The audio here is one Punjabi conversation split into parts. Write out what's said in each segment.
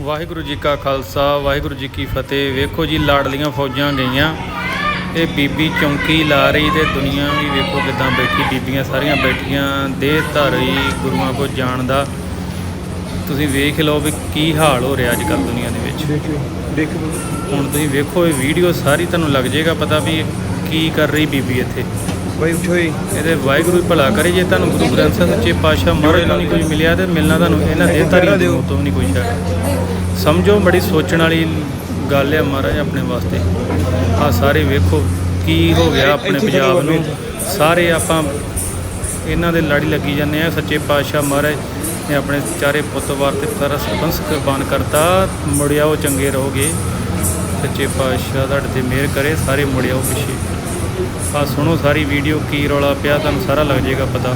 ਵਾਹਿਗੁਰੂ ਜੀ ਕਾ ਖਾਲਸਾ ਵਾਹਿਗੁਰੂ ਜੀ ਕੀ ਫਤਿਹ। ਵੇਖੋ ਜੀ ਲਾਡਲੀਆਂ ਫੌਜਾਂ ਗਈਆਂ। ਇਹ ਬੀਬੀ ਚੌਂਕੀ ਲਾ ਰਹੀ ਤੇ ਦੁਨੀਆ ਵੀ ਵੇਖੋ ਕਿਦਾਂ ਬੈਠੀ। ਬੀਬੀਆਂ ਸਾਰੀਆਂ ਬੈਠੀਆਂ ਦੇਹ ਧਾਰੀ ਗੁਰੂਆਂ ਕੋ ਜਾਣ ਦਾ। ਤੁਸੀਂ ਵੇਖ ਲਓ ਵੀ ਕੀ ਹਾਲ ਹੋ ਰਿਹਾ ਅੱਜ ਕੱਲ੍ਹ ਦੁਨੀਆ ਦੇ ਵਿੱਚ। ਹੁਣ ਤੁਸੀਂ ਵੇਖੋ ਇਹ ਵੀਡੀਓ ਸਾਰੀ ਤੁਹਾਨੂੰ ਲੱਗ ਜਾਏਗਾ ਪਤਾ ਵੀ ਕੀ ਕਰ ਰਹੀ ਬੀਬੀ ਇੱਥੇ। ਬਾਈ ਪੁੱਛੋਈ ਇਹਦੇ ਵਾਹਿਗੁਰੂ ਭਲਾ ਕਰੇ ਜੇ ਤੁਹਾਨੂੰ ਗੁਰੂ ਗ੍ਰੰਥ ਸਾਹਿਬ ਸੱਚੇ ਪਾਤਸ਼ਾਹ ਮਹਾਰਾਜ ਨੂੰ ਨਹੀਂ ਕੁਝ ਮਿਲਿਆ ਤੇ ਮਿਲਣਾ ਤੁਹਾਨੂੰ ਇਹਨਾਂ ਦੇ ਧਾਰੀਆਂ ਦੇ ਤੋਂ ਵੀ ਨਹੀਂ ਕੁਝ ਹੈ ਸਮਝੋ ਬੜੀ ਸੋਚਣ ਵਾਲੀ ਗੱਲ ਹੈ ਮਹਾਰਾਜ ਆਪਣੇ ਵਾਸਤੇ। ਆ ਸਾਰੇ ਵੇਖੋ ਕੀ ਹੋ ਗਿਆ ਆਪਣੇ ਪੰਜਾਬ ਨੂੰ। ਸਾਰੇ ਆਪਾਂ ਇਹਨਾਂ ਦੇ ਲੜੀ ਲੱਗੀ ਜਾਂਦੇ ਆ ਸੱਚੇ ਪਾਤਸ਼ਾਹ ਮਹਾਰਾਜ ਨੇ ਆਪਣੇ ਚਾਰੇ ਪੁੱਤ ਵਾਰ ਤੇ ਸਾਰਾ ਸਰਬੰਸ ਕੁਰਬਾਨ ਕਰਤਾ। ਮੁੜਿਆਓ ਚੰਗੇ ਰਹੋਗੇ। ਸੱਚੇ ਪਾਤਸ਼ਾਹ ਤੁਹਾਡੇ ਤੇ ਮਿਹਰ ਕਰੇ ਸਾਰੇ ਮੁੜਿਆਓ ਪਿੱਛੇ। ਆ ਸੁਣੋ ਸਾਰੀ ਵੀਡੀਓ ਕੀ ਰੌਲਾ ਪਿਆ ਤੁਹਾਨੂੰ ਸਾਰਾ ਲੱਗ ਜਾਏਗਾ ਪਤਾ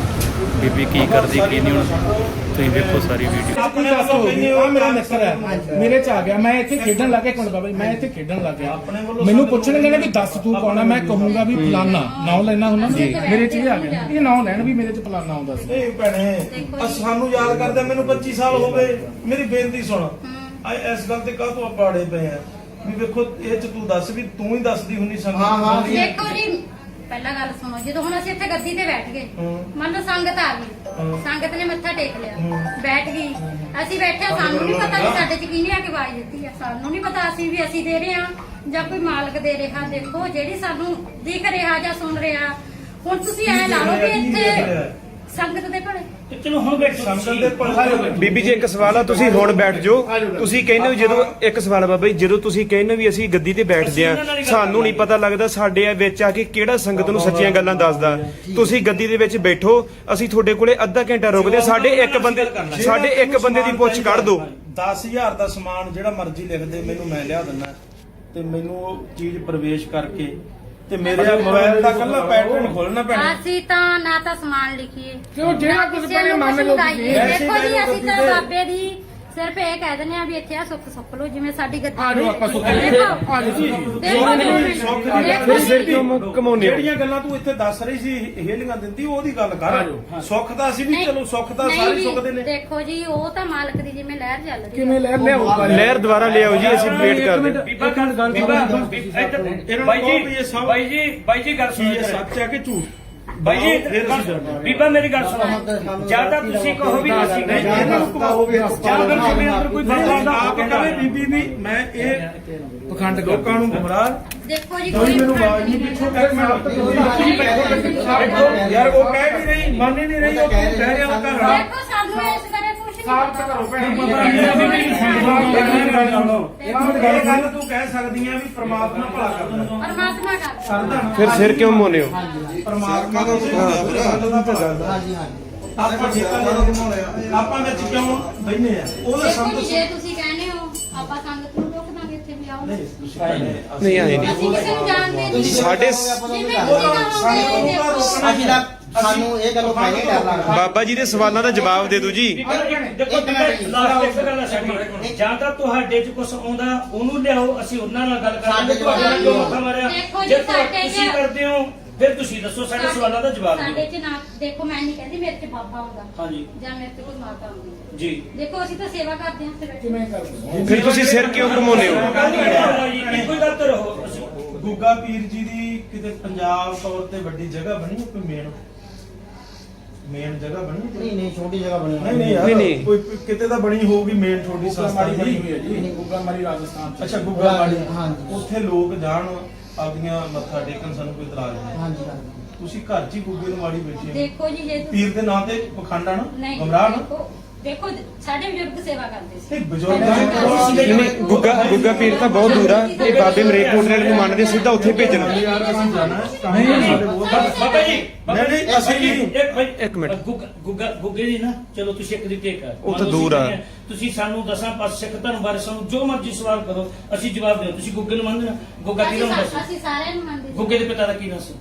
ਬੀਬੀ ਕੀ ਕਰਦੀ ਕੀ ਨਹੀਂ ਹੁਣ। ਤੁਸੀਂ ਵੇਖੋ ਸਾਰੀ ਵੀਡੀਓ ਆਪਣੇ ਵੱਲੋਂ ਕਹਿੰਦੇ ਹੋ ਮੇਰਾ ਮਿੱਤਰ ਹੈ। ਮੇਰੇ ਚ ਆ ਗਿਆ। ਮੈਂ ਇੱਥੇ ਖੇਡਣ ਲੱਗ ਗਿਆ। ਕੋਣ ਬਾਬਾ ਜੀ? ਮੈਂ ਇੱਥੇ ਖੇਡਣ ਲੱਗ ਗਿਆ। ਮੈਨੂੰ ਪੁੱਛਣਗੇ ਨਾ ਵੀ ਦੱਸ ਤੂੰ ਕੌਣ ਆ? ਮੈਂ ਕਹੂੰਗਾ ਵੀ ਫਲਾਨਾ। ਨਾਮ ਲੈਣਾ ਹੁੰਦਾ ਮੇਰੇ ਚ ਇਹ ਆ ਗਿਆ। ਇਹ ਨਾਮ ਲੈਣ ਵੀ ਮੇਰੇ ਚ ਫਲਾਨਾ ਆਉਂਦਾ ਸੀ। ਨਹੀਂ ਭੈਣੇ ਆ ਸਾਨੂੰ ਯਾਦ ਕਰਦੇ ਮੈਨੂੰ 25 ਸਾਲ ਹੋ ਗਏ। ਮੇਰੀ ਬੇਨਤੀ ਸੁਣ। ਆ ਇਸ ਗੱਲ ਤੇ ਕਾਹ ਤੋਂ ਆਪਾੜੇ ਪਏ ਆ? ਵੀ ਵੇਖੋ ਇਹ ਚ ਤੂੰ ਦੱਸ ਵੀ ਤੂੰ ਹੀ ਦੱਸਦੀ ਹੁੰਨੀ ਸੰਗਤ ਹਾਂ, ਹਾਂ। ਨੂੰ। ਦੇਖੋ ਜੀ ਪਹਿਲਾਂ ਗੱਲ ਸੁਣੋ ਜਦੋਂ ਹੁਣ ਅਸੀਂ ਇੱਥੇ ਗੱਦੀ ਤੇ ਬੈਠ ਗਏ ਹੂੰ। ਮੰਨ ਲਓ ਸੰਗਤ ਆ ਗਈ ਹੂੰ। ਸੰਗਤ ਨੇ ਮੱਥਾ ਟੇਕ ਲਿਆ ਹੂੰ। ਬੈਠ ਗਈ ਅਸੀਂ ਬੈਠੇ ਸਾਨੂੰ ਨਹੀਂ ਪਤਾ ਵੀ ਸਾਡੇ ਚ ਕਿਹਨੇ ਆ ਕੇ ਆਵਾਜ਼ ਦਿੱਤੀ ਆ ਸਾਨੂੰ ਨਹੀਂ ਪਤਾ ਅਸੀਂ ਵੀ ਅਸੀਂ ਦੇ ਰਹੇ ਹਾਂ ਜਾਂ ਕੋਈ ਮਾਲਕ ਦੇ ਰਿਹਾ ਦੇਖੋ ਜਿਹੜੀ ਸਾਨੂੰ ਦਿਖ ਰਿਹਾ ਜਾਂ ਸੁਣ ਰਿਹਾ ਹੁਣ ਤੁਸੀਂ ਐ ਲਾ ਲਓ ਵੀ ਇੱਥੇ? ਸੰਗਤ ਦੇ ਭਲੇ ਚਲੋ ਹੁਣ ਬੈਠੋ ਸੰਗਤ ਦੇ ਪਲਸਾ ਬੀਬੀ ਜੀ ਇੱਕ ਸਵਾਲ ਆ ਤੁਸੀਂ ਹੁਣ ਬੈਠ ਜਾਓ। ਤੁਸੀਂ ਕਹਿੰਦੇ ਹੋ ਜਦੋਂ ਇੱਕ ਸਵਾਲ ਆ ਬਾਬਾ ਜੀ ਜਦੋਂ ਤੁਸੀਂ ਕਹਿੰਦੇ ਹੋ ਵੀ ਅਸੀਂ ਗੱਦੀ ਤੇ ਬੈਠਦੇ ਆ ਸਾਨੂੰ ਨਹੀਂ ਪਤਾ ਲੱਗਦਾ ਸਾਡੇ ਵਿੱਚ ਆ ਕੇ ਕਿਹੜਾ ਸੰਗਤ ਨੂੰ ਸੱਚੀਆਂ ਗੱਲਾਂ ਦੱਸਦਾ। ਤੁਸੀਂ ਗੱਦੀ ਦੇ ਵਿੱਚ ਬੈਠੋ ਅਸੀਂ ਤੁਹਾਡੇ ਕੋਲੇ ਅੱਧਾ ਘੰਟਾ ਰੁਕਦੇ ਸਾਡੇ ਇੱਕ ਬੰਦੇ ਸਾਡੇ ਇੱਕ ਬੰਦੇ ਦੀ ਪੁੱਛ ਕੱਢ ਦਿਓ 10000 ਦਾ ਸਮਾਨ ਜਿਹੜਾ ਮਰਜ਼ੀ ਲਿਖ ਦੇ ਮੈਨੂੰ ਮੈਂ ਲਿਆ ਦਿੰਦਾ। ਤੇ ਮੈਨੂੰ ਉਹ ਚੀਜ਼ ਪ੍ਰਵੇਸ਼ ਕਰਕੇ ਤੇ ਮੇਰੇ ਮੋਬਾਈਲ ਦਾ ਕੱਲਾ ਪੈਟਰਨ ਖੋਲਣਾ ਪੈਣਾ। ਅਸੀਂ ਤਾਂ ਨਾ ਤਾਂ ਸਮਾਨ ਲਿਖੀਏ। ਕਿਉਂ ਜਿਹੜਾ ਕੁਝ ਬਣੇ ਮੰਨ ਲਓ। ਦੇਖੋ ਜੀ ਅਸੀਂ ਤਾਂ ਬਾਬੇ ਦੀ ਸਿਰਫ ਇਹ ਕਹਿ ਦਿੰਦੇ ਆ ਵੀ ਇੱਥੇ ਆ ਸੁੱਖ ਸੁੱਖ ਲੋ ਜਿਵੇਂ ਸਾਡੀ ਗੱਦੀ ਆ ਜਾਓ ਆਪਾਂ ਸੁੱਖ ਦੇਖੋ ਆ ਜਾਓ ਜੀ ਦੇਖੋ ਸੁੱਖ ਦੀ ਗੱਲ ਦੇਖੋ ਫਿਰ ਜੀ, ਸਿਰ ਕਿਉਂ ਕਮਾਉਂਦੇ ਹੋ ਜਿਹੜੀਆਂ ਗੱਲਾਂ ਤੂੰ ਇੱਥੇ ਦੱਸ ਰਹੀ ਸੀ ਹੇਲੀਆਂ ਦਿੰਦੀ ਉਹਦੀ ਗੱਲ ਕਰ। ਸੁੱਖ ਤਾਂ ਅਸੀਂ ਵੀ ਨਹੀਂ, ਚਲੋ ਸੁੱਖ ਤਾਂ ਨਹੀਂ ਸਾਰੇ ਜੀ, ਸੁੱਖਦੇ ਨੇ। ਦੇਖੋ ਜੀ ਉਹ ਤਾਂ ਮਾਲਕ ਦੀ ਜਿਵੇਂ ਲਹਿਰ ਚੱਲ ਰਹੀ ਕਿਵੇਂ ਲੈ ਲਿਆਊਗਾ ਲਹਿਰ ਦੁਬਾਰਾ ਲਿਆਓ ਜੀ ਅਸੀਂ ਵੇਟ ਕਰਦੇ ਹਾਂ। ਬੀਬਾ ਗੱਲ ਬੀਬਾ ਇਹਨਾਂ ਬਾਈ ਨੂੰ ਕਹੋ ਵੀ ਜੀ ਇਹ ਸਭ- ਬਾਈ ਜੀ ਬਾਈ ਜੀ ਗੱਲ ਕੀ ਸੁਣੋ ਇਹ। ਸੱਚ ਹੈ ਕਿ ਝੂਠ? ਬਾਈ ਜੀ ਫਿਰ। ਬੀਬਾ ਮੇਰੀ ਗੱਲ ਸੁਣੋ। ਜਾਂ ਤਾਂ ਤੁਸੀਂ ਕਹੋ ਵੀ ਅਸੀਂ ਨਹੀਂ ਇਹਨਾਂ ਨੂੰ ਘੁਮਾਓ ਵੀ ਜਾਂ ਅਗਰ ਤੁਹਾਡੇ ਅੰਦਰ ਕੋਈ ਨਹੀਂ, ਫੈਸਲਾ ਆਪ ਕਹੇ ਬੀਬੀ ਵੀ ਮੈਂ ਇਹ ਪਖੰਡ ਲੋਕਾਂ ਨੂੰ ਗੁੰਮਰਾਹ। ਦੇਖੋ ਜੀ ਕੋਈ ਮੈਨੂੰ ਆਵਾਜ਼ ਨਹੀਂ ਪਿੱਛੋਂ ਕਹਿ ਮੈਂ ਯਾਰ ਉਹ ਕਹਿ ਵੀ ਨਹੀਂ ਮੰਨ ਹੀ ਨਹੀਂ ਰਹੀ ਉਹ ਕਹਿ ਰਿਹਾ ਘਰ। ਵਾਲਾ ਦੇਖੋ ਸਾਨੂੰ ਇਸ ਬਾਰੇ ਕੁਝ ਨਹੀਂ ਸਾਫ਼ ਪਤਾ। ਕਰੋ ਭੈਣ ਇਹ ਗੱਲ ਤੂੰ ਕਹਿ ਸਕਦੀ ਆ ਵੀ ਪ੍ਰਮਾਤਮਾ ਭਲਾ ਕਰਦਾ ਪਰਮਾਤਮਾ ਕਰ ਕਰਦਾ ਨਾ। ਫਿਰ ਸਿਰ ਕਿਉਂ ਮੋਨੇ ਹੋ ਪਰਮਾਤਮਾ ਦਾ ਹਾਂਜੀ ਹਾਂਜੀ ਆਪਾਂ ਜੇਕਰ ਆਪਾਂ ਵਿੱਚ ਕਿਉਂ ਬੈਨੇ ਆ? ਉਹਦੇ ਦੇਖੋ ਸੰਤ ਜੀ ਜੇ ਤੁਸੀਂ ਕਹਿੰਦੇ ਨਹੀਂ ਆਏ ਨਹੀਂ। ਅਸੀਂ ਕਿਸੇ ਨੂੰ ਜਾਣਦੇ ਨਹੀਂ। ਸਾਡੇ ਜਿਵੇਂ ਤੁਸੀਂ ਕਹੋਗੇ ਦੇਖੋ ਅਸੀਂ ਤਾਂ ਸਾਨੂੰ ਇਹ ਗੱਲੋਂ ਪਹਿਲੇ ਡਰ ਲੱਗਦਾ। ਬਾਬਾ ਜੀ ਦੇ ਸਵਾਲਾਂ ਦਾ ਜਵਾਬ ਦੇ ਦਿਓ ਜੀ। ਦੇਖੋ ਲਾਸਟ ਇੱਕ ਗੱਲ ਸਾਡੀ ਜਾਂ ਤਾਂ ਤੁਹਾਡੇ ਚ ਕੁਝ ਆਉਂਦਾ ਉਹਨੂੰ ਲਿਆਓ ਅਸੀਂ ਉਹਨਾਂ ਨਾਲ ਗੱਲ ਕਰਾਂਗੇ ਸਾਡੇ ਤੁਹਾਡੇ ਨਾਲ ਜੋ ਮੱਥਾ ਦੇਖੋ ਮਾਰਿਆ ਜੀ, ਜੇ ਸਾਡੇ ਤੁਸੀਂ ਚ- ਕਰਦੇ ਹੋ ਫਿਰ ਤੁਸੀਂ ਦੱਸੋ ਸਾਡੇ ਸਵਾਲਾਂ ਦਾ ਜਵਾਬ ਸਾਡੇ ਦਿਓ। ਚ ਨਾ ਦੇਖੋ ਮੈਂ ਨਹੀਂ ਕਹਿੰਦੀ ਮੇਰੇ ਚ ਬਾਬਾ ਆਉਂਦਾ। ਹਾਂਜੀ। ਜਾਂ ਮੇਰੇ ਤੇ ਕੋਈ ਮਾਤਾ ਆਉਂਦੀ ਹੈ। ਜੀ। ਦੇਖੋ ਅਸੀਂ ਤਾਂ ਸੇਵਾ ਕਰਦੇ ਹਾਂ ਇੱਥੇ ਬੈਠੇ। ਕਿਵੇਂ ਕਰਦੇ ਫਿਰ ਤੁਸੀਂ ਸਿਰ ਕਿਉਂ ਘਮਾਉਂਦੇ ਹੋ? ਇੱਕੋ ਹੀ ਗੱਲ ਤੇ ਰਹੋ ਅਸੀਂ ਗੁੱਗਾ ਪੀਰ ਜੀ ਦੀ ਕਿਤੇ ਪੰਜਾਬ ਤੌਰ ਤੇ ਵੱਡੀ ਜਗ੍ਹਾ ਬਣੀ ਹੈ ਕੋਈ ਮੇਨ ਮੇਨ ਜਗ੍ਹਾ ਬਣੀ ਹੈ? ਕੋਈ? ਨਹੀਂ ਨਹੀਂ ਛੋਟੀ ਜਗ੍ਹਾ ਬਣੀ ਨਹੀਂ ਨਹੀਂ ਯਾਰ ਨਹੀਂ, ਨਹੀਂ। ਕੋਈ ਕਿਤੇ ਤਾਂ ਬਣੀ ਹੋਊਗੀ ਮੇਨ ਛੋਟੀ ਗੁੱਗਾ ਸੰਸਥਾ ਮਾੜੀ ਬਣੀ ਹੋਈ ਹੈ ਦੀ ਜੀ ਗੁੱਗਾ ਮਾੜੀ ਰਾਜਸਥਾਨ ਚ। ਅੱਛਾ ਗੁੱਗਾ ਮਾੜੀ। ਹਾਂਜੀ। ਉੱਥੇ ਲੋਕ ਜਾਣ ਆਪਦੀਆਂ ਮੱਥਾ ਟੇਕਣ ਸਾਨੂੰ ਕੋਈ ਇਤਰਾਜ਼ ਨਹੀਂ। ਹਾਂਜੀ ਹਾਂਜੀ। ਤੁਸੀਂ ਘਰ 'ਚ ਹੀ ਗੁੱਗੇ ਨੂੰ ਮਾੜੀ ਬੈਠੇ ਹੋ। ਦੇਖੋ ਜੀ ਜੇ ਤੁਸੀਂ ਪੀਰ ਦੇ ਨਾਂ ਤੇ ਪਖੰਡ ਆ ਨਾ? ਗਮਰਾਹ ਨਾ? ਦੇਖੋ ਸਾਡੇ ਬਜ਼ੁਰਗ ਸੇਵਾ ਕਰਦੇ ਸੀ। ਤੇ ਬਜ਼ੁਰਗਾਂ ਨੂੰ ਨਹੀਂ ਨਹੀਂ ਗੁੱਗਾ ਗੁੱਗਾ ਪੀਰ ਤਾਂ ਬਹੁਤ ਦੂਰ ਆ। ਇਹ ਬਾਬੇ ਮਰੇਕ ਕੋਟਲੇ ਨੂੰ ਮੰਨਦੇ ਸਿੱਧਾ ਉੱਥੇ ਭੇਜਣਾ। ਯਾਰ ਅਸੀਂ ਜਾਣਾ। ਹੈ ਨਹੀਂ ਸਾਡੇ ਬਹੁਤ ਬਾਬਾ ਜੀ ਨਹੀਂ ਨਹੀਂ ਅਸੀਂ ਨਹੀਂ ਇੱਕ ਮਿੰਟ। ਇੱਕ ਮਿੰਟ। ਗੁੱਗਾ ਗੁੱਗਾ ਗੁੱਗੇ ਦੀ ਨਾ ਚਲੋ ਤੁਸੀਂ ਇੱਕ ਦੀ ਟੇਕ ਆ ਉਹ ਤਾਂ ਮੰਨ ਲਓ ਦੂਰ ਆ। ਤੁਸੀਂ ਤੁਸੀਂ ਸਾਨੂੰ ਦਸਾਂ ਪਾਸ ਸਿੱਖ ਧਰਮ ਬਾਰੇ ਸਾਨੂੰ ਜੋ ਮਰਜ਼ੀ ਸਵਾਲ ਕਰੋ ਅਸੀਂ ਜਵਾਬ ਦਿਓ। ਤੁਸੀਂ ਗੁੱਗੇ ਨੂੰ ਮੰਨਦੇ ਨਾ ਗੁੱਗਾ ਅਸੀਂ ਕਿਹਨੂੰ ਸਾ- ਅਸੀਂ ਸਾਰਿਆਂ ਨੂੰ ਮੰਨਦੇ ਸੀ। ਗੁੱਗੇ ਦੇ ਪਿਤਾ ਦਾ ਕੀ ਨਾਮ ਸੀ?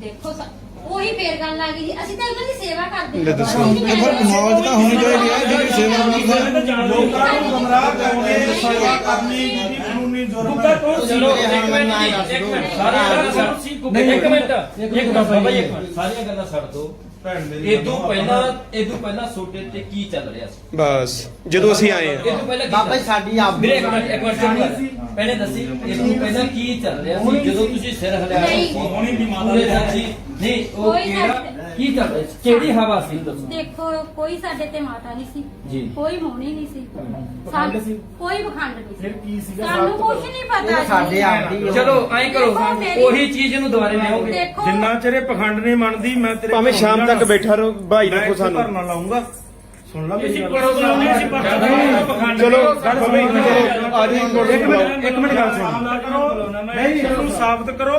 ਦੇਖੋ ਸਾ- ਉਹੀ ਫੇਰ ਗੱਲ ਆ ਗਈ ਜੀ। ਅਸੀਂ ਤਾਂ ਉਹਨਾਂ ਦੀ ਸੇਵਾ ਕਰਦੇ ਲੈ ਦੱਸੋ। ਅਸੀਂ ਨਹੀਂ ਕਹਿੰਦੇ- ਮੌਜ ਤਾਂ ਹੋਣੀ ਚਾਹੀਦੀ ਹੈ ਜਿਹੜੀ ਸੇਵਾ ਜਾਣਦੇ ਹੀ ਲੋਕਾਂ। ਨੂੰ ਗਮਰਾਹ ਕਰਕੇ ਸੇਵਾ ਕਰਨੀ ਵੀ ਕਾਨੂੰਨੀ ਜੁਰਮ ਹੈ ਕੌਣ ਸੀ? ਚਲੋ, ਇੱਕ ਮਿੰਟ ਜੀ, ਇੱਕ ਮਿੰਟ। ਸਾਰੀਆਂ ਗੱਲਾਂ ਛੱਡ ਸੀ ਇੱਕ ਮਿੰਟ ਇੱਕ ਮਿੰਟ ਬਾਬਾ ਜੀ ਇੱਕ ਇੱਕ ਮਿੰਟ। ਸਾਰੀਆਂ ਗੱਲਾਂ ਛੱਡ ਦੋ ਭੈਣ ਮੇਰੀ ਇਦੋਂ ਪਹਿਲਾਂ ਇਦੋਂ ਪਹਿਲਾਂ ਸੋਡੇ ਤੇ ਕੀ ਚੱਲ ਰਿਹਾ ਸੀ? ਬਸ ਜਦੋਂ ਅਸੀਂ ਆਏ ਆ ਇਦੋਂ ਪਹਿਲਾਂ ਕੀ ਬਾਬਾ ਜੀ ਚੱਲ- ਸਾਡੀ ਆਪ ਵੀਰੇ ਇੱਕ ਮਿੰਟ ਇੱਕ ਮਿੰਟ ਕਰ ਪਹਿਲੇ ਦੱਸੀ ਇਦੋਂ ਪਹਿਲਾਂ ਕੀ ਚੱਲ ਰਿਹਾ ਸੀ? ਜਦੋਂ ਤੁਸੀਂ ਸਿਰ ਹਿਲਾਇਆ ਨਹੀਂ। ਸੀ ਹੋਣੀ ਦੀ ਮਾਤਾ ਦੇ ਸੀ। ਨਹੀਂ ਉਹ ਕੋਈ ਕਿਹੜਾ ਕੀ ਚੱਲ ਰਿਹਾ? ਸੀ ਕਿਹੜੀ ਹਵਾ ਸੀ? ਦੱਸੋ। ਦੇਖੋ ਕੋਈ ਸਾਡੇ ਤੇ ਮਾਤਾ ਨਹੀਂ ਸੀ। ਜੀ। ਕੋਈ ਮੋਣੀ ਨਹੀਂ ਸੀ। ਪਖੰਡ ਸੀ? ਕੋਈ ਪਖੰਡ ਨਹੀਂ ਫਿਰ ਕੀ ਸੀਗਾ? ਸਾਨੂੰ ਕੁਝ। ਨਹੀਂ ਪਤਾ ਇਹ ਸਾਡੇ ਦੀ ਚਲੋ ਐਂ ਕਰੋ। ਦੇਖੋ ਮੇਰੀ- ਉਹੀ ਚੀਜ਼ ਨੂੰ ਦੁਬਾਰੇ ਲਿਆਓਗੇ ਦੇਖੋ ਜਿੰਨਾ ਚਿਰ ਇਹ ਪਖੰਡ ਨਹੀਂ ਮੰਨਦੀ ਮੈਂ ਤੇਰੇ ਭਾਵੇਂ ਘਰੋਂ ਸ਼ਾਮ ਨਹੀਂ ਤੱਕ ਜਾਣਾ। ਬੈਠਾ ਰਹੋ ਭਾਈ ਮੈਂ ਰੱਖੋ ਇੱਥੇ ਸਾਨੂੰ। ਧਰਨਾ ਲਾਉਂਗਾ ਸੁਣ ਲਾ ਮੇਰੀ ਗੱਲ। ਚਲੋ ਗੱਲ ਸੁਣੋ ਇੱਕ ਮਿੰਟ ਆ ਜੀ ਇੱਕ ਮਿੰਟ ਇੱਕ ਮਿੰਟ ਗੱਲ ਸੁਣ। ਕਰੋ। ਨਹੀਂ ਇਹਨੂੰ ਸਾਬਤ ਕਰੋ।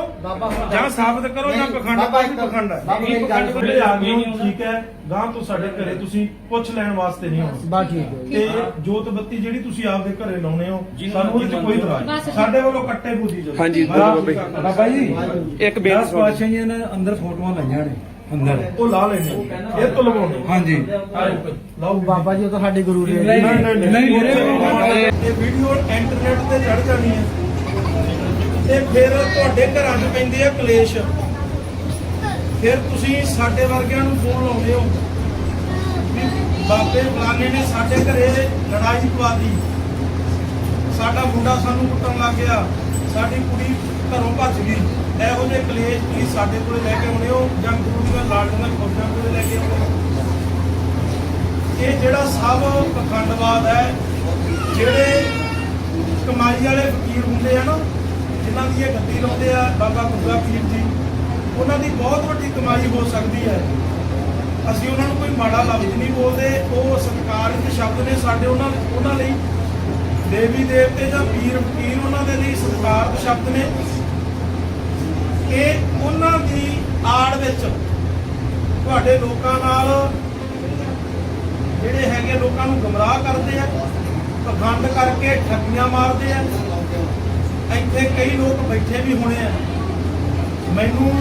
ਜਾਂ ਸਾਬਤ ਕਰੋ ਜਾਂ ਪਖੰਡ ਬਾਬਾ ਕੋਈ ਪਖੰਡ ਹੈ ਬਾਬਾ ਮੇਰੀ ਗੱਲ ਸੁਣੋ। ਜਿਹੜੇ ਆ ਗਏ ਹੋ, ਠੀਕ ਹੈ। ਗਾਂ ਤੋਂ ਸਾਡੇ ਘਰੇ ਤੁਸੀਂ ਪੁੱਛ ਲੈਣ ਵਾਸਤੇ ਨਹੀਂ ਆਉਣਾ। ਬਾ ਠੀਕ ਹੈ। ਤੇ ਜੋਤ ਬੱਤੀ ਜਿਹੜੀ ਤੁਸੀਂ ਆਪਦੇ ਘਰੇ ਲਾਉਣੇ ਹੋ ਸਾਨੂੰ ਉਹਦੇ 'ਚ ਕੋਈ ਇਤਰਾਜ਼ ਨਹੀਂ। ਬਸ। ਸਾਡੇ ਵੱਲੋਂ ਕੱਟੇ ਬੂਜੀ ਜੋ ਹਾਂਜੀ, ਬੋਲੋ ਬਾਬਾ ਜੀ। ਇੱਕ ਬੇਨਤੀ ਨੇ ਅੰਦਰ ਫੋਟੋਆਂ ਲਾਈਆਂ ਨੇ। ਅੰਦਰ। ਉਹ ਲਾ ਲੈਣੇ ਇਹ ਤੋਂ ਲਵਾਉਣੇ ਹਾਂਜੀ। ਲਾਓ। ਬਾਬਾ ਜੀ ਉਹ ਤਾਂ ਸਾਡੇ ਗੁਰੂ ਨੇ। ਨਹੀਂ ਨਹੀਂ ਨਹੀਂ, ਇਹ ਵੀਡੀਓ ਇੰਟਰਨੈਟ ਤੇ ਚੜ ਜਾਣੀ ਹੈ ਤੇ ਫਿਰ ਤੁਹਾਡੇ ਘਰਾਂ 'ਚ ਪੈਂਦੇ ਆ ਕਲੇਸ਼। ਫਿਰ ਤੁਸੀਂ ਸਾਡੇ ਵਰਗਿਆਂ ਨੂੰ ਫੋਨ ਲਾਉਂਦੇ ਹੋ। ਵੀ ਬਾਬੇ ਫਲਾਣੇ ਨੇ ਸਾਡੇ ਘਰੇ ਲੜਾਈ ਪਵਾਦੀ ਸਾਡਾ ਮੁੰਡਾ ਸਾਨੂੰ ਕੁੱਟਣ ਲੱਗ ਗਿਆ। ਸਾਡੀ ਕੁੜੀ ਘਰੋਂ ਭੱਜ ਗਈ। ਇਹੋ ਜਿਹੇ ਕਲੇਸ਼ ਤੁਸੀਂ ਸਾਡੇ ਕੋਲੇ ਲੈ ਕੇ ਆਉਣੇ ਹੋ, ਜਾਂ ਗੁਰੂ ਦੀਆਂ ਲਾੜੀਆਂ ਖੋਜਾਂ ਕੋਲੇ ਲੈ ਕੇ ਆਉਣੇ ਹੋ। ਇਹ ਜਿਹੜਾ ਸਭ ਪਖੰਡਵਾਦ ਹੈ, ਜਿਹੜੇ ਕਮਾਈ ਵਾਲੇ ਫਕੀਰ ਹੁੰਦੇ ਆ ਨਾ, ਜਿਨ੍ਹਾਂ ਦੀ ਇਹ ਗੱਦੀ ਲਾਉਂਦੇ ਆ, ਬਾਬਾ ਗੁੱਗਾ ਪੀਰ ਜੀ, ਉਹਨਾਂ ਦੀ ਬਹੁਤ ਵੱਡੀ ਕਮਾਈ ਹੋ ਸਕਦੀ ਹੈ। ਅਸੀਂ ਉਹਨਾਂ ਨੂੰ ਕੋਈ ਮਾੜਾ ਲਫ਼ਜ਼ ਨਹੀਂ ਬੋਲਦੇ, ਉਹ ਸਤਿਕਾਰਯੋਗ ਸ਼ਬਦ ਨੇ ਸਾਡੇ ਉਹਨਾਂ ਉਹਨਾਂ ਲਈ। ਦੇਵੀ ਦੇਵਤੇ ਜਾਂ ਪੀਰ ਫਕੀਰ ਉਹਨਾਂ ਦੇ ਲਈ ਸਤਿਕਾਰਯੋਗ ਸ਼ਬਦ ਨੇ। ਇਹ ਉਹਨਾਂ ਦੀ ਆੜ ਵਿੱਚ ਤੁਹਾਡੇ ਲੋਕਾਂ ਨਾਲ ਜਿਹੜੇ ਹੈਗੇ ਲੋਕਾਂ ਨੂੰ ਗਮਰਾਹ ਕਰਦੇ ਆ, ਪਖੰਡ ਕਰਕੇ ਠੱਗੀਆਂ ਮਾਰਦੇ ਆ। ਇੱਥੇ ਕਈ ਲੋਕ ਬੈਠੇ ਵੀ ਹੋਣੇ ਆ। ਮੈਨੂੰ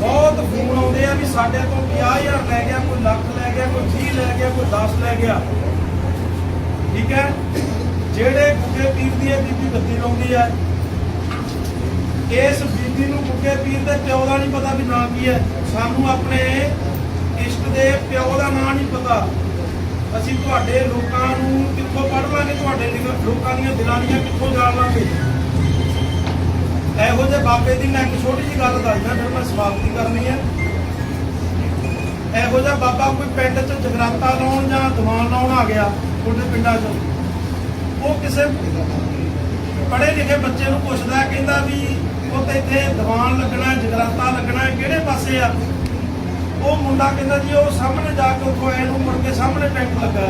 ਬਹੁਤ ਫੋਨ ਆਉਂਦੇ ਆ ਵੀ ਸਾਡੇ ਤੋਂ 50000 ਲੈ ਗਿਆ, ਕੋਈ ਲੱਖ ਲੈ ਗਿਆ, ਕੋਈ 30 ਲੈ ਗਿਆ, ਕੋਈ 10 ਲੈ ਗਿਆ। ਠੀਕ ਹੈ? ਜਿਹੜੇ ਗੁੱਗੇ ਪੀਰ ਦੀ ਇਹ ਬੀਬੀ ਗੱਦੀ ਲਾਉਂਦੀ ਆ, ਇਸ ਬੀਬੀ ਨੂੰ ਗੁੱਗੇ ਪੀਰ ਦੇ ਪਿਓ ਦਾ ਨਹੀਂ ਪਤਾ ਵੀ ਨਾਂ ਕੀ ਹੈ। ਸਾਨੂੰ ਆਪਣੇ ਇਸ਼ਟ ਦੇ ਪਿਓ ਦਾ ਨਾਂ ਨਹੀਂ ਪਤਾ। ਅਸੀਂ ਤੁਹਾਡੇ ਲੋਕਾਂ ਨੂੰ ਕਿੱਥੋਂ ਪੜ ਲਾਂਗੇ, ਤੁਹਾਡੇ ਲੋਕਾਂ ਦੀਆਂ ਦਿਲਾਂ ਕਿੱਥੋਂ ਜਾਣ ਲਾਂਗੇ? ਇਹੋ ਜਿਹੇ ਬਾਬੇ ਦੀ ਮੈਂ ਇੱਕ ਛੋਟੀ ਜਿਹੀ ਗੱਲ ਦੱਸਦਾ, ਫਿਰ ਮੈਂ ਸਮਾਪਤੀ ਕਰਨੀ ਹੈ। ਇਹੋ ਜਿਹਾ ਬਾਬਾ ਕੋਈ ਪਿੰਡ 'ਚ ਜਗਰਾਤਾ ਲਾਉਣ ਜਾਂ ਦੀਵਾਨ ਲਾਉਣ ਆ ਗਿਆ, ਤੁਹਾਡੇ ਪਿੰਡਾਂ 'ਚ। ਉਹ ਕਿਸੇ ਪੜ੍ਹੇ ਲਿਖੇ ਬੱਚੇ ਨੂੰ ਪੁੱਛਦਾ, ਕਹਿੰਦਾ ਵੀ ਉਹ ਤੇ ਇੱਥੇ ਦੀਵਾਨ ਲੱਗਣਾ, ਜਗਰਾਤਾ ਲੱਗਣਾ ਕਿਹੜੇ ਪਾਸੇ ਆ? ਉਹ ਮੁੰਡਾ ਕਹਿੰਦਾ ਜੀ, ਉਹ ਸਾਹਮਣੇ ਜਾ ਕੇ ਉੱਥੋਂ ਆਏ ਨੂੰ ਮੁੜ ਕੇ ਸਾਹਮਣੇ ਟੈਂਟ ਲੱਗਾ।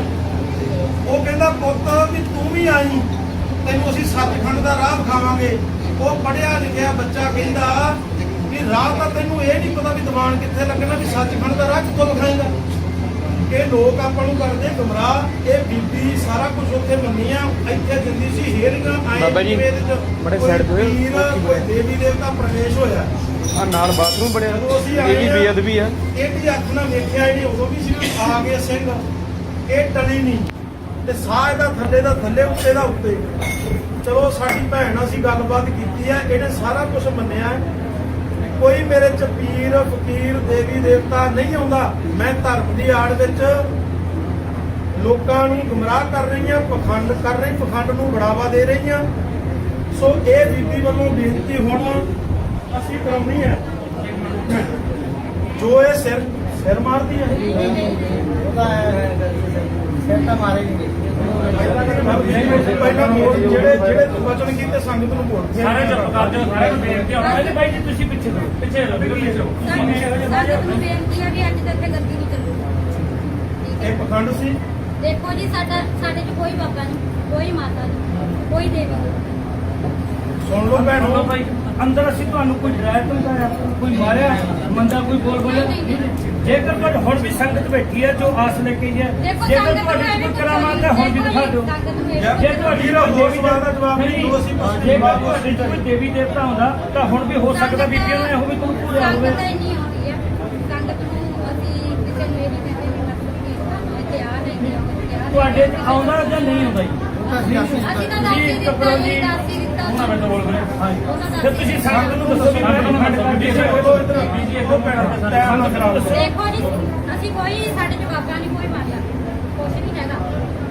ਉਹ ਕਹਿੰਦਾ, ਪੁੱਤ, ਵੀ ਤੂੰ ਵੀ ਆਈ, ਤੈਨੂੰ ਅਸੀਂ ਸੱਚਖੰਡ ਦਾ ਰਾਹ ਵਿਖਾਵਾਂਗੇ। ਉਹ ਪੜਿਆ ਲਿਖਿਆ ਬੱਚਾ ਕਹਿੰਦਾ ਵੀ ਰਾਹ ਤਾਂ ਤੈਨੂੰ ਇਹ ਨਹੀਂ ਪਤਾ ਵੀ ਦੀਵਾਨ ਕਿੱਥੇ ਲੱਗਣਾ, ਵੀ ਸੱਚਖੰਡ ਦਾ ਰਾਹ ਕਿੱਥੋਂ ਵਿਖਾਏਗਾ ਇਹ ਲੋਕ ਆਪਾਂ ਨੂੰ ਕਰਦੇ, ਗਮਰਾਹ, ਇਹ ਸਾਰਾ ਕੁਝ ਉੱਥੇ ਮੰਨੀ ਆ ਇੱਥੇ ਦਿੰਦੀ ਸੀ ਹੇਰੀਆਂ ਆਏ ਬਾਬਾ ਜੀ, ਬੜੇ side ਤੇ। ਪੀਰ ਕੋਈ ਦੇਵੀ ਦੇਵਤਾ ਪ੍ਰਵੇਸ਼ ਹੋਇਆ। ਆ ਨਾਲ ਬਾਥਰੂਮ ਬਣਿਆ ਜਦੋਂ ਅਸੀਂ ਆਏ ਇਹ ਵੀ ਆ, ਬੇਅਦਬੀ ਆ। ਇਹਦੀ ਅੱਖ ਨਾਲ ਵੇਖਿਆ ਨਹੀਂ ਉਦੋਂ ਵੀ ਸੀ ਵੀ ਆ ਗਏ ਸਿੰਘ। ਇਹ ਟਲੀ ਨਹੀਂ ਤੇ ਸਾਹ ਇਹਦਾ ਥੱਲੇ ਦਾ ਥੱਲੇ ਉੱਤੇ ਦਾ ਉੱਤੇ। ਚਲੋ ਸਾਡੀ ਭੈਣ ਨਾਲ ਅਸੀਂ ਗੱਲਬਾਤ ਕੀਤੀ ਹੈ ਇਹਨੇ ਸਾਰਾ ਕੁਝ ਮੰਨਿਆ। ਹੈ। ਕੋਈ ਮੇਰੇ ਚ ਪੀਰ ਫਕੀਰ ਦੇਵੀ ਦੇਵਤਾ ਨਹੀਂ ਆਉਂਦਾ। ਮੈਂ ਧਰਮ ਦੀ ਆੜ ਵਿੱਚ ਲੋਕਾਂ ਨੂੰ ਗੁੰਮਰਾਹ ਕਰ ਰਹੀ ਹਾਂ ਪਖੰਡ ਕਰ ਰਹੀ ਪਖੰਡ ਨੂੰ ਬੜਾਵਾ ਦੇ ਰਹੀ ਹਾਂ ਸੋ ਇਹ ਬੀਬੀ ਵੱਲੋਂ ਬੇਨਤੀ ਹੁਣ ਅਸੀਂ ਕਰਾਉਣੀ ਹੈ। ਜੋ ਇਹ ਸਿਰ ਸਿਰ ਮਾਰਦੀ ਹੈ। ਸਿਰ ਤਾਂ ਮਾਰੇ ਨਹੀਂ। ਪਹਿਲਾਂ ਮੋੜ ਜਿਹੜੇ ਜਿਹੜੇ ਬਚਨ ਕੀਤੇ ਸੰਗਤ ਨੂੰ ਮੋੜ। ਸਾਰੇ ਚੁੱਪ ਕਰ ਜਾਓ ਸਾਰੇ ਨੂੰ ਬੇਨਤੀ ਆ। ਪਹਿਲੇ ਬਾਈ ਜੀ ਤੁਸੀਂ ਪਿੱਛੇ ਪਿੱਛੇ ਰਹੋ ਪਿੱਛੇ ਰਹੋ। ਸਾਡੇ ਨੂੰ ਬੇਨਤੀ ਹੈ ਵੀ ਅੱਜ ਤੱਕ ਗੱਦੀ ਨਹੀਂ ਚੱਲੂਗੀ। ਠੀਕ ਇਹ ਪਖੰਡ ਸੀ। ਦੇਖੋ ਜੀ ਸਾਡਾ ਸਾਡੇ 'ਚ ਕੋਈ ਬਾਬਾ ਨਹੀਂ ਕੋਈ ਮਾਤਾ ਨਹੀਂ ਕੋਈ ਦੇਵੀ ਨਹੀਂ। ਸੁਣ ਲਓ ਭੈਣੋ ਅੰਦਰ ਅਸੀਂ ਤੁਹਾਨੂੰ ਕੋਈ ਡਰਾਇਆ ਕੋਈ ਕਰਿਆ ਕੋਈ ਮਾਰਿਆ ਮੰਦਾ ਕੋਈ ਬੋਲ ਬੋਲਿਆ। ਜੇਕਰ ਤੁਹਾਡੇ ਹੁਣ ਵੀ ਸੰਗਤ ਬੈਠੀ ਹੈ ਜੋ ਆਸ ਲੈ ਕੇ ਹੈ ਦੇਖੋ ਜੇਕਰ ਸੰਗਤ ਤੁਹਾਡੇ ਨੂੰ ਕੋਈ ਕਰਾਮਾਤ ਹੈ ਹੁਣ ਵੀ ਦਿਖਾ ਦਿਓ। ਸੰਗਤ ਨੂੰ ਇਹ- ਯਾਰ, ਜੇ ਤੁਹਾਡੀ ਹੋਰ ਦੇਵੀ ਸਵਾਲ ਦਾ ਜਵਾਬ ਨਹੀਂ ਦਿਓ, ਅਸੀਂ ਪੁੱਛਦੇ ਤੁਹਾਡੇ 'ਚ ਕੋਈ ਦੇਵੀ ਦੇਵਤਾ ਹੁੰਦਾ ਤਾਂ ਹੁਣ ਵੀ ਹੋ ਸਕਦਾ ਨੇ ਵੀ ਤੁਹਾਨੂੰ ਪੂਜਾ ਹੋਵੇ ਸੰਗਤ ਹੀ ਨਹੀਂ ਆਉਂਦੀ ਹੈ ਸੰਗਤ ਨੂੰ ਅਸੀਂ ਕਿਸੇ ਨੂੰ ਇਹ ਨਹੀਂ ਕਹਿੰਦੇ ਵੀ ਮਤਲਬ ਕਿ ਇੱਥੇ ਆ ਨਹੀਂ ਗਿਆ ਉੱਥੇ ਆ ਨਹੀਂ ਤੁਹਾਡੇ 'ਚ। ਆਉਂਦਾ ਜਾਂ ਨਹੀਂ ਆਉਂਦਾ ਜੀ? ਅਸੀਂ ਜੀ ਉਹਨਾਂ ਬੋਲ ਰਹੇ। ਦਾ ਫਿਰ ਤੁਸੀਂ ਨੂੰ ਦੱਸੋ ਵੀ ਇਧਰ। ਪੈਣਾ ਟਾਈਮ ਦੇਖੋ ਜੀ ਕੋਈ ਸਾਡੇ ਜਵਾਕਾਂ ਨਹੀਂ ਕੋਈ ਮਾਰਿਆ ਕੁਛ ਨਹੀਂ ਹੈਗਾ।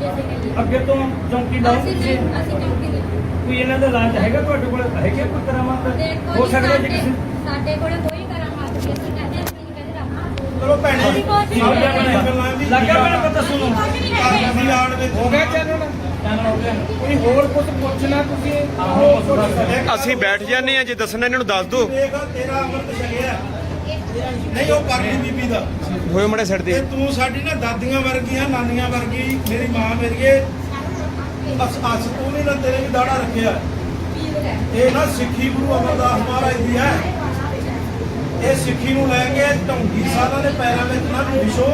ਜੈਸੇ ਕਿ ਅੱਗੇ ਤੋਂ ਚੌਂਕੀ ਲਾਓ ਅਸੀਂ ਅਸੀਂ ਚੌਂਕੀ ਨਹੀਂ ਕੋਈ ਇਹਨਾਂ ਦਾ ਇਲਾਜ ਹੈਗਾ ਤੁਹਾਡੇ ਕੋਲ? ਹੈਗੇ ਕੋਈ ਕਰਾਮਾਤ ਦੇਖੋ ਹੋ ਜੀ ਸਕਦਾ ਜੀ ਸਾਡੇ ਕਿਸੇ ਸਾਡੇ ਕੋਲੇ ਕੋਈ ਕਰਾਮਾਤ ਨਹੀਂ ਅਸੀਂ ਕਹਿੰਦੇ ਅਸੀਂ ਨਹੀਂ ਕਹਿੰਦੇ ਰੱਬ ਚਲੋ ਭੈਣੇ ਅਸੀਂ ਕੁਛ ਨਹੀਂ ਲੱਗ ਗਿਆ ਕਹਿੰਦੇ। ਗੱਲਾਂ ਵੀ ਲੱਗਿਆ ਮੈਨੂੰ ਪਤਾ ਸੁਣੋ। ਕੁਛ ਨਹੀਂ ਹੈਗੇ। ਅਸੀਂ ਆੜ ਵਿੱਚ। ਹੋ ਗਿਆ ਚੈਨਲ? ਕੋਈ ਹੋਰ ਕੁਝ ਪੁੱਛਣਾ ਤੁਸੀਂ? ਅਸੀਂ ਬੈਠ ਜਾਂਦੇ ਆ ਜੇ ਦੱਸਣਾ ਇਹਨਾਂ ਨੂੰ ਦੱਸ ਦਿਓ ਦੇਖ ਤੇਰਾ ਅਮਰਤ ਛਕਿਆ। ਨਹੀਂ ਉਹ ਪਰਲੀ ਬੀਬੀ ਦਾ। ਹੋਏ ਮੜੇ ਛੱਡ ਤੇ ਦੇ। ਤੂੰ ਸਾਡੀ ਨਾ ਦਾਦੀਆਂ ਵਰਗੀਆਂ ਨਾਨੀਆਂ ਵਰਗੀ ਮੇਰੀ ਮਾਂ ਮੇਰੀਏ। ਅਸ ਅਸ ਤੂੰ ਵੀ ਨਾ ਤੇਰੇ ਵੀ ਦਾੜਾ ਰੱਖਿਆ। ਇਹ ਨਾ ਸਿੱਖੀ ਗੁਰੂ ਅਮਰਦਾਸ ਮਹਾਰਾਜ ਦੀ ਹੈ। ਇਹ ਸਿੱਖੀ ਨੂੰ ਲੈ ਕੇ ਢੌਂਗੀ ਸਾਧਾਂ ਦੇ ਪੈਰਾਂ ਵਿੱਚ ਨਾ ਵਿਛੋ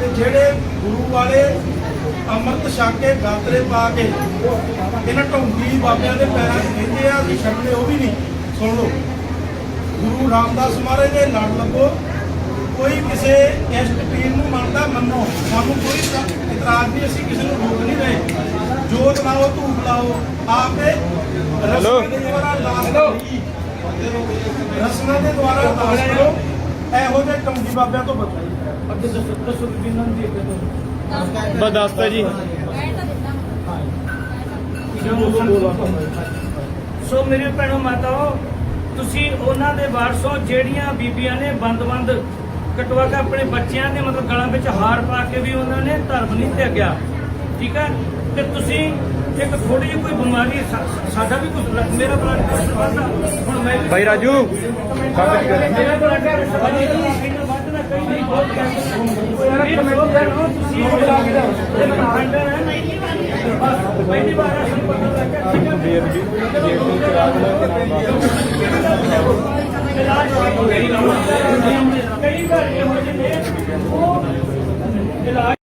ਤੇ ਜਿਹੜੇ ਗੁਰੂ ਵਾਲੇ ਅੰਮ੍ਰਿਤ ਛਕ ਕੇ ਗਾਤਰੇ ਪਾ ਕੇ ਇਹਨਾਂ ਢੌਂਗੀ ਬਾਬਿਆਂ ਦੇ ਪੈਰਾਂ 'ਚ ਕਹਿੰਦੇ ਆ ਅਸੀਂ ਛੱਡਦੇ ਉਹ ਵੀ ਨਹੀਂ। ਸੁਣ ਲਓ। ਗੁਰੂ ਰਾਮਦਾਸ ਮਹਾਰਾਜ ਦੇ ਲੜ ਲੱਗੋ ਕੋਈ ਕਿਸੇ ਇਸ਼ਟ ਪੀਰ ਨੂੰ ਮੰਨਦਾ ਮੰਨੋ। ਸਾਨੂੰ ਕੋਈ ਇਤਰਾਜ਼ ਨਹੀਂ ਅਸੀਂ ਕਿਸੇ ਨੂੰ ਰੋਕ ਨਹੀਂ ਰਹੇ। ਜੋਤ ਲਾਓ ਧੂਪ ਲਾਓ। ਆਪੇ ਰਸਮਾਂ ਰਸਮਾਂ ਦੇ ਦੁਆਰਾ ਅਰਦਾਸ ਕਰੋ। ਇਹੋ ਜਿਹੇ ਟੰਗੀ ਬਾਬਿਆਂ ਤੋਂ ਬਚੋ। ਅੱਗੇ ਦੱਸੋ ਦੱਸੋ ਵੀ ਇਹਨਾਂ ਦੀ ਅੱਗੇ ਤੋਂ? ਬਸ ਦੱਸਤਾ ਜੀ। ਕਹਿ ਤਾਂ ਦਿੱਤਾ ਸੋ ਮੇਰੇ ਭੈਣੋ ਮਾਤਾਓ ਤੁਸੀਂ ਉਹਨਾਂ ਦੇ ਵਾਰਸੋ ਜਿਹੜੀਆਂ ਬੀਬੀਆਂ ਨੇ ਬੰਦ-ਬੰਦ ਕਟਵਾ ਕੇ ਆਪਣੇ ਬੱਚਿਆਂ ਦੇ ਮਤਲਬ ਗਲਾਂ ਵਿੱਚ ਹਾਰ ਪਾ ਕੇ ਵੀ ਉਹਨਾਂ ਨੇ ਧਰਮ ਨਹੀਂ ਤਿਆਗਿਆ। ਠੀਕ ਹੈ ਤੇ ਤੁਸੀਂ ਇੱਕ ਥੋੜੀ ਜਿਹੀ ਕੋਈ ਬਿਮਾਰੀ ਸਾ- ਸਾਡਾ ਵੀ ਕੁਝ ਮੇਰਾ ਬਲੱਡ ਪ੍ਰੈਸ਼ਰ ਵੱਧਦਾ ਹੁਣ ਮੈਂ ਵੀ ਬਾਈ ਰਾਜੂ ਮੇਰਾ ਬਲੱਡ ਪ੍ਰੈਸ਼ਰ ਵੱਧਦਾ ਵੱਧਦਾ ਕਈ ਨਹੀਂ ਬਹੁਤ ਤੁਸੀਂ ਉਹ ਬੁਲਾ ਕੇ ਲਿਆਓ ਇਹ ਖੰਡਰ ਹੈ ਬਸ ਪਹਿਲੀ ਵਾਰ ਆ ਸਾਨੂੰ ਪਤਾ ਲੱਗਾ ਠੀਕ ਹੈ ਇਲਾਜ ਕਈ ਵਾਰ ਇਹੋ ਜਿਹੇ ਨੇ ਉਹ ਇਲਾਜ